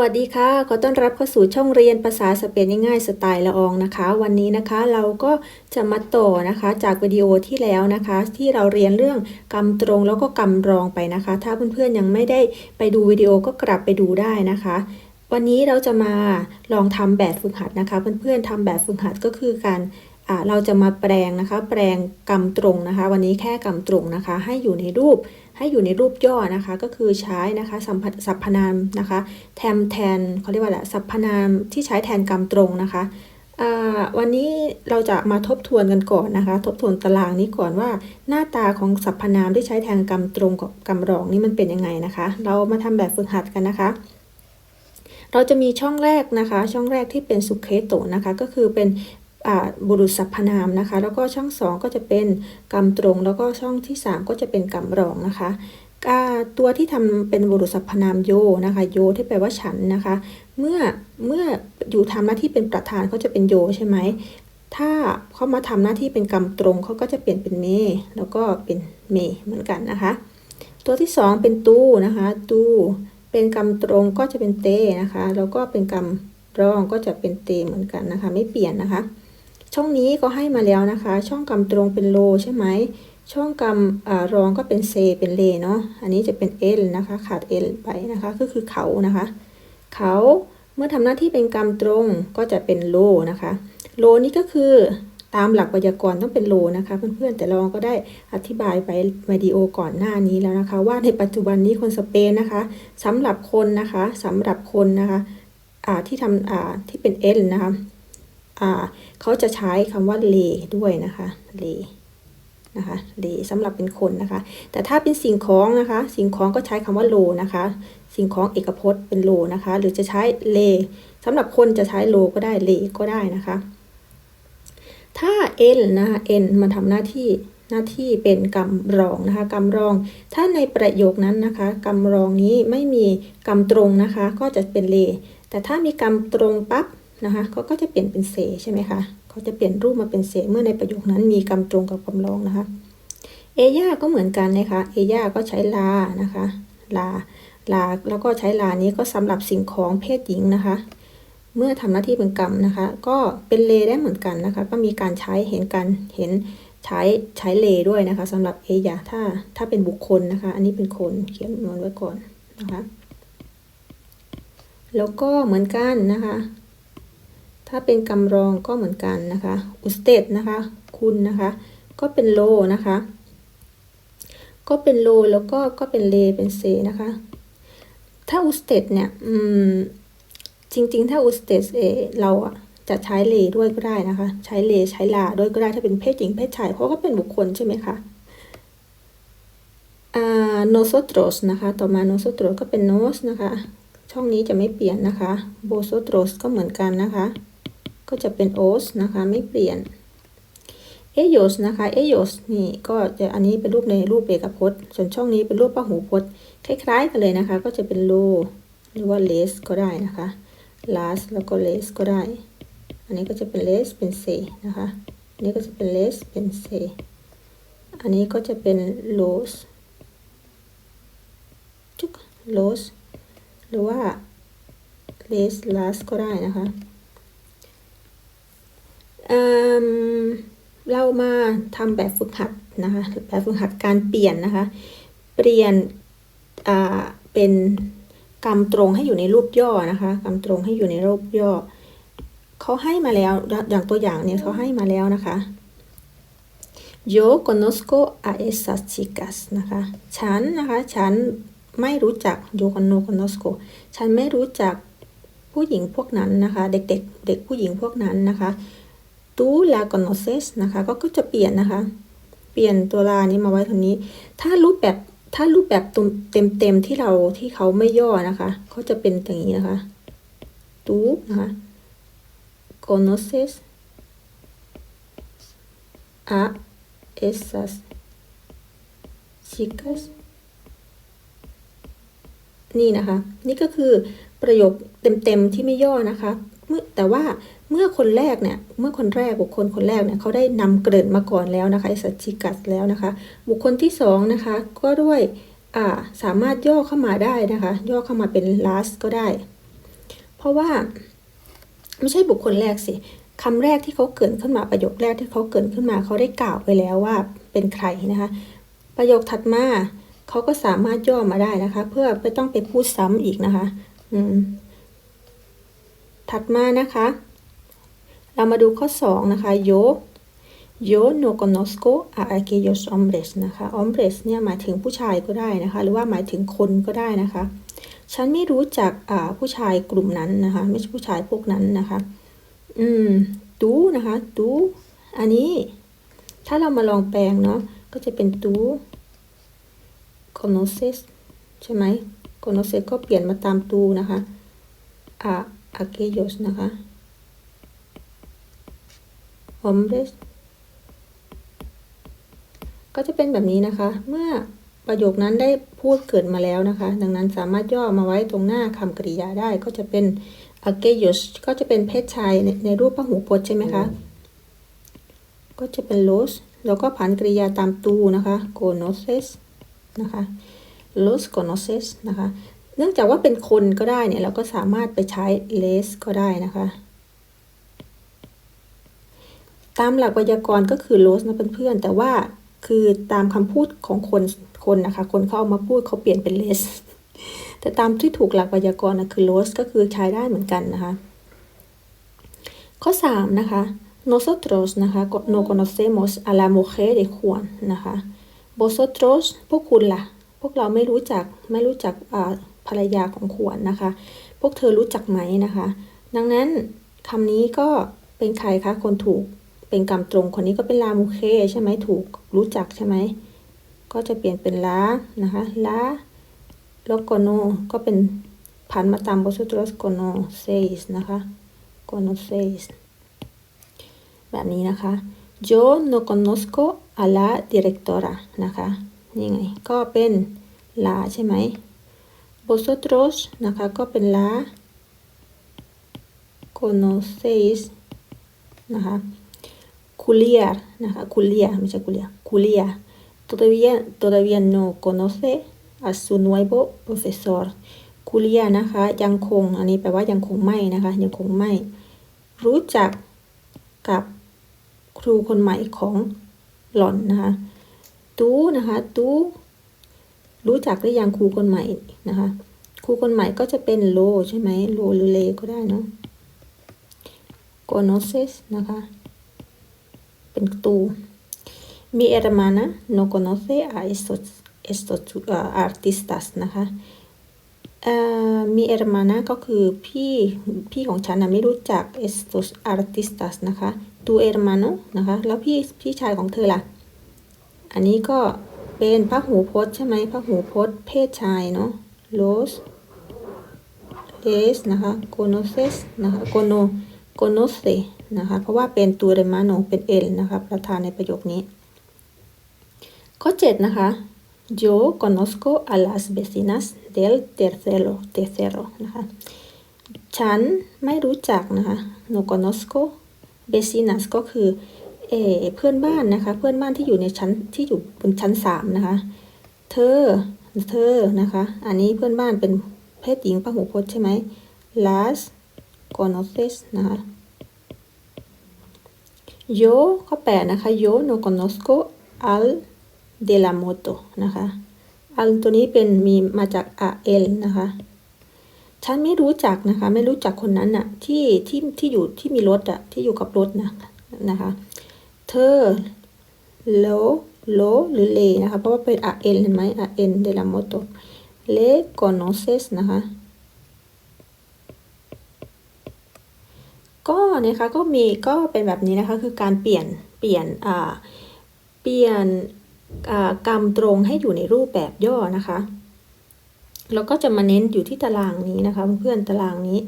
วัสดีค่ะ ขอต้อนรับเข้าสู่ช่องเรียนภาษาสเปนง่ายๆสไตล์ละอองนะคะ วันนี้นะคะเราก็จะมาต่อนะคะ จากวิดีโอที่แล้วนะคะ ที่เราเรียนเรื่องกำตรงแล้วก็กำรองไปนะคะ ถ้าเพื่อนๆยังไม่ได้ไปดูวิดีโอก็กลับไปดูได้นะคะ วันนี้เราจะมาลองทำแบบฝึกหัดนะคะ เพื่อนๆทำแบบฝึกหัดก็คือการเราจะมาแปลงนะคะ แปลงกำตรงนะคะ วันนี้แค่กำตรงนะคะ ให้อยู่ในรูป ให้อยู่ในรูปย่อนะคะ ก็คือใช้นะคะสัมผัสสรรพนามนะคะแทนแทนเขาเรียกว่าอะไรสรรพนามที่ใช้แทนกรรมตรงนะคะวันนี้เราจะมาทบทวนกันก่อนนะคะ ทบทวนตารางนี้ก่อนว่า หน้าตาของสรรพนามที่ใช้แทนกรรมตรงกับกรรมรองนี่มันเป็นยังไงนะคะ เรามาทำแบบฝึกหัดกันนะคะ เราจะมีช่องแรกนะคะ ช่องแรกที่เป็นสุเคโตะนะคะ ก็คือเป็น บุรุษสรรพนามนะคะ แล้วก็ช่องสองก็จะเป็นกรรมตรง แล้วก็ช่องที่สามก็จะเป็นกรรมรองนะคะตัวที่ทำเป็นบุรุษสรรพนามโยนะคะ โยที่แปลว่าฉันนะคะ เมื่อเมื่ออยู่ทำหน้าที่เป็นประธานเขาจะเป็นโยใช่ไหมถ้าเขามาทำหน้าที่เป็นกรรมตรงเขาก็จะเปลี่ยนเป็นเมแล้วก็เป็นเมเหมือนกันนะคะ ตัวที่สองเป็นตู้นะคะ ตู้เป็นกรรมตรงก็จะเป็นเตนะคะ แล้วก็เป็นกรรมรองก็จะเป็นเตเหมือนกันนะคะ ไม่เปลี่ยนนะคะ ช่องนี้ก็ให้มาแล้วนะคะ ช่องกรรมตรงเป็นโลใช่ไหมช่องกรรอรองก็เป็นเซเป็นเลเนาะอันนี้จะเป็นเอลนะคะ ขาดเอลไปนะคะก็คือเขานะคะ เขาเมื่อทำหน้าที่เป็นกรรมตรงก็จะเป็นโลนะคะ โลนี่ก็คือตามหลักไวยากรณ์ต้องเป็นโลนะคะ เพื่อนๆแต่เราก็ได้อธิบายไปวิดีโอก่อนหน้านี้แล้วนะคะ ว่าในปัจจุบันนี้คนสเปนนะคะสำหรับคนนะคะสำหรับคนนะคะที่ทำที่เป็นเอลนะคะ เขาจะใช้คำว่าเลด้วยนะคะเลนะคะเลสำหรับเป็นคนนะคะ แต่ถ้าเป็นสิ่งของนะคะ สิ่งของก็ใช้คำว่าโลนะคะ สิ่งของเอกพจน์เป็นโลนะคะ หรือจะใช้เลสำหรับคนจะใช้โลก็ได้เลก็ได้นะคะ ถ้า n นะคะ n มาทำหน้าที่หน้าที่เป็นกำรองนะคะกำรอง ถ้าในประโยคนั้นนะคะกำรองนี้ไม่มีกำตรงนะคะ ก็จะเป็นเล แต่ถ้ามีกำตรงปั๊บ นะคะเขาก็จะเปลี่ยนเป็นเสใช่ไหมคะเขาจะเปลี่ยนรูปมาเป็นเสเมื่อในประโยคนั้นมีกำตรงกับกำรองนะคะ เอย่าก็เหมือนกันนะคะ เอย่าก็ใช้ลานะคะ ลา ลา แล้วก็ใช้ลานี้ก็สำหรับสิ่งของเพศหญิงนะคะ เมื่อทำหน้าที่เป็นกรรมนะคะ ก็เป็นเลได้เหมือนกันนะคะ ก็มีการใช้เห็นการเห็นใช้ใช้เลด้วยนะคะสำหรับเอย่าถ้าถ้าเป็นบุคคลนะคะ อันนี้เป็นคนเขียนมันไว้ก่อนนะคะ แล้วก็เหมือนกันนะคะ ถ้าเป็นกำรองก็เหมือนกันนะคะอุสเตดนะคะคุณนะคะ ก็เป็นโลนะคะ ก็เป็นโลแล้วก็ก็เป็นเลเป็นเซนะคะ ถ้าอุสเตดเนี่ยอืมจริง ๆ ถ้าอุสเตสเอเราอะจะใช้เลด้วยก็ได้นะคะ ใช้เลใช้ลาด้วยก็ได้ถ้าเป็นเพศหญิงเพศชายเพราะก็เป็นบุคคลใช่ไหมคะอ่า nosotros นะคะ ต่อมา nosotros ก็เป็น nos นะคะ ช่องนี้จะไม่เปลี่ยนนะคะ vosotros ก็เหมือนกันนะคะ ก็จะเป็น os นะคะไม่เปลี่ยน ellos นะคะ ellos นี่ก็จะอันนี้เป็นรูปในรูปเอกพจน์ ส่วนช่องนี้เป็นรูปพหูพจน์ คล้าย ๆ กันเลยนะคะ ก็จะเป็น lo หรือว่า less ก็ได้นะคะ last แล้วก็ less ก็ได้ อันนี้ก็จะเป็น less เป็น say นะคะ อันนี้ก็จะเป็น less เป็น say อันนี้ก็จะเป็น los จุก los หรือว่า less last ก็ได้นะคะ เรามาทำแบบฝึกหัดนะคะ แบบฝึกหัดการเปลี่ยนนะคะ เปลี่ยนเป็นกำตรงให้อยู่ในรูปย่อนะคะกำตรงให้อยู่ในรูปย่อเขาให้มาแล้วอย่างตัวอย่างเนี่ยเขาให้มาแล้วนะคะ yo conozco a esas chicas นะคะ ฉันนะคะ ฉันไม่รู้จัก yo no conozco ฉันไม่รู้จักผู้หญิงพวกนั้นนะคะ เด็กๆเด็กผู้หญิงพวกนั้นนะคะ tú la conoces นะคะก็ก็จะเปลี่ยนนะคะ เปลี่ยนตัวลานี้มาไว้ตรงนี้ ถ้ารูปแบบถ้ารูปแบบเต็มเต็มที่เราที่เขาไม่ย่อนะคะเขาจะเป็นอย่างนี้นะคะ tú นะคะ conoces a esas chicas นี่นะคะ นี่ก็คือประโยคเต็มๆที่ไม่ย่อนะคะ เมื่อแต่ว่า เมื่อคนแรกเนี่ยเมื่อคนแรกบุคคลคนแรกเนี่ยเขาได้นำเกริ่นมาก่อนแล้วนะคะสัชิกัสแล้วนะคะ บุคคลที่สองนะคะก็ด้วยาสามารถย่อเข้ามาได้นะคะ ย่อเข้ามาเป็น last ก็ได้ เพราะว่า ไม่ใช่บุคคลแรกสิคำแรกที่เขาเกิดขึ้นมาประโยคแรกที่เขาเกิดขึ้นมาเขาได้กล่าวไปแล้วว่าเป็นใครนะคะ ประโยคถัดมาเขาก็สามารถย่อมาได้นะคะ เพื่อไม่ต้องไปพูดซ้ำอีกนะคะ อืม ถัดมานะคะ เรามาดูข้อ 2 นะคะ yo yo no conozco a aquellos hombres นะคะ hombres เนี่ยหมายถึงผู้ชายก็ได้นะคะ หรือว่าหมายถึงคนก็ได้นะคะ ฉันไม่รู้จักผู้ชายกลุ่มนั้นนะคะ ไม่ใช่ผู้ชายพวกนั้นนะคะ อืมตูนะคะตูอันนี้ ถ้าเรามาลองแปลงเนาะ ก็จะเป็นตู conoces ใช่ไหม conoces ก็เปลี่ยนมาตามตูนะคะ a aquellos นะคะ hombres ก็จะเป็นแบบนี้นะคะ เมื่อประโยคนั้นได้พูดเกิดมาแล้วนะคะ ดังนั้นสามารถย่อมาไว้ตรงหน้าคำกริยาได้ก็จะเป็น aquellos ก็จะเป็นเพศชายในในรูปพหูพจน์ใช่ไหมคะ ก็จะเป็น los แล้วก็ผันกริยาตามตูนะคะ conoces นะคะ los conoces นะคะ เนื่องจากว่าเป็นคนก็ได้เนี่ย เราก็สามารถไปใช้ les ก็ได้นะคะ ตามหลักไวยากรณ์ก็คือ los นะเพื่อนๆ แต่ว่าคือตามคำพูดของคนคนนะคะ คนเขาเอามาพูดเขาเปลี่ยนเป็น les แต่ตามที่ถูกหลักไวยากรณ์นะคือ los ก็คือใช้ได้เหมือนกันนะคะ ข้อ 3 นะคะ nosotros นะคะ no conocemos a la mujer de Juan นะคะ vosotros พวกคุณล่ะ พวกเราไม่รู้จักไม่รู้จักภรรยาของขวนนะคะ พวกเธอรู้จักไหมนะคะ ดังนั้นคำนี้ก็เป็นใครคะคนถูก เป็นกรรมตรงคนนี้ก็เป็นลามูเคใช่ไหมถูกรู้จักใช่ไหมก็จะเปลี่ยนเป็นลานะคะลาแล้วก็โนก็เป็นผันมาตาม vosotros conocéis นะคะ conocéis แบบนี้นะคะ yo no conozco a la directora นะคะนี่ไงก็เป็นลาใช่ไหม vosotros นะคะ ก็เป็นลา conocéis นะคะ culiar นะคะ culiar ไม่ใช่ culiar culiar todavía todavía no conoce a su nuevo profesor culiar นะคะ ยังคง อันนี้แปลว่ายังคงไม่นะคะ ยังคงไม่ รู้จักกับครูคนใหม่ของหล่อนนะคะตูนะคะตูรู้จักหรือยังครูคนใหม่นะคะครูคนใหม่ก็จะเป็นโลใช่ไหมโลหรือเลก็ได้เนาะ conoces นะคะ เป็นตู mi hermana no conoce a estos estos uh, artistas นะคะ มีเอรมานะก็คือพี่พี่ของฉันนะไม่รู้จัก estos artistas นะคะ tu hermano นะคะ แล้วพี่พี่ชายของเธอล่ะ อันนี้ก็เป็นพระหูพจน์ใช่ไหมพระหูพจน์เพศชายเนาะ los les นะคะ conoces นะคะ cono conoce นะคะ เพราะว่าเป็น tu hermano เป็น el นะคะประธานในประโยคนี้ ข้อ 7 นะคะ yo conozco a las vecinas del tercero tercero นะคะ ฉันไม่รู้จักนะคะ no conozco vecinas ก็คือเอเพื่อนบ้านนะคะ เพื่อนบ้านที่อยู่ในชั้นที่อยู่บนชั้นสามนะคะ เธอ เธอนะคะ อันนี้เพื่อนบ้านเป็นเพศหญิงพหูพจน์ใช่ไหม las conoces นะคะ yo ข้อแปดนะคะ yo no conozco al de la moto นะคะ al ตัวนี้เป็นมีมาจาก al นะคะ ฉันไม่รู้จักนะคะ ไม่รู้จักคนนั้นอะที่ที่ที่อยู่ที่มีรถอะที่อยู่กับรถนะนะคะ เธอโลโลหรือเลนะคะ เพราะว่าเป็น a l เห็นไหม a n de la moto le conoces นะคะ ก็นะคะก็มีก็เป็นแบบนี้นะคะคือการเปลี่ยนเปลี่ยนเปลี่ยนกรรมตรงให้อยู่ในรูปแบบย่อนะคะแล้วก็จะมาเน้นอยู่ที่ตารางนี้นะคะเพื่อนๆตารางนี้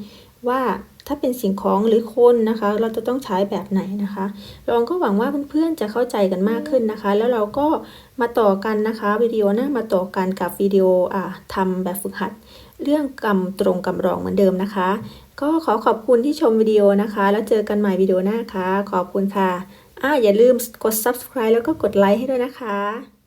ว่าถ้าเป็นสิ่งของหรือคนนะคะ เราจะต้องใช้แบบไหนนะคะลองก็หวังว่าเพื่อนๆจะเข้าใจกันมากขึ้นนะคะ แล้วเราก็มาต่อกันนะคะวิดีโอหน้ามาต่อกันกับวิดีโออ่าทำแบบฝึกหัด เรื่องกรรมตรงกรรมรองเหมือนเดิมนะคะ ก็ขอขอบคุณที่ชมวิดีโอนะคะ แล้วเจอกันใหม่วิดีโอหน้าค่ะ ขอบคุณค่ะอ่าอย่าลืมกด subscribe แล้วก็กดไลค์ให้ด้วยนะคะ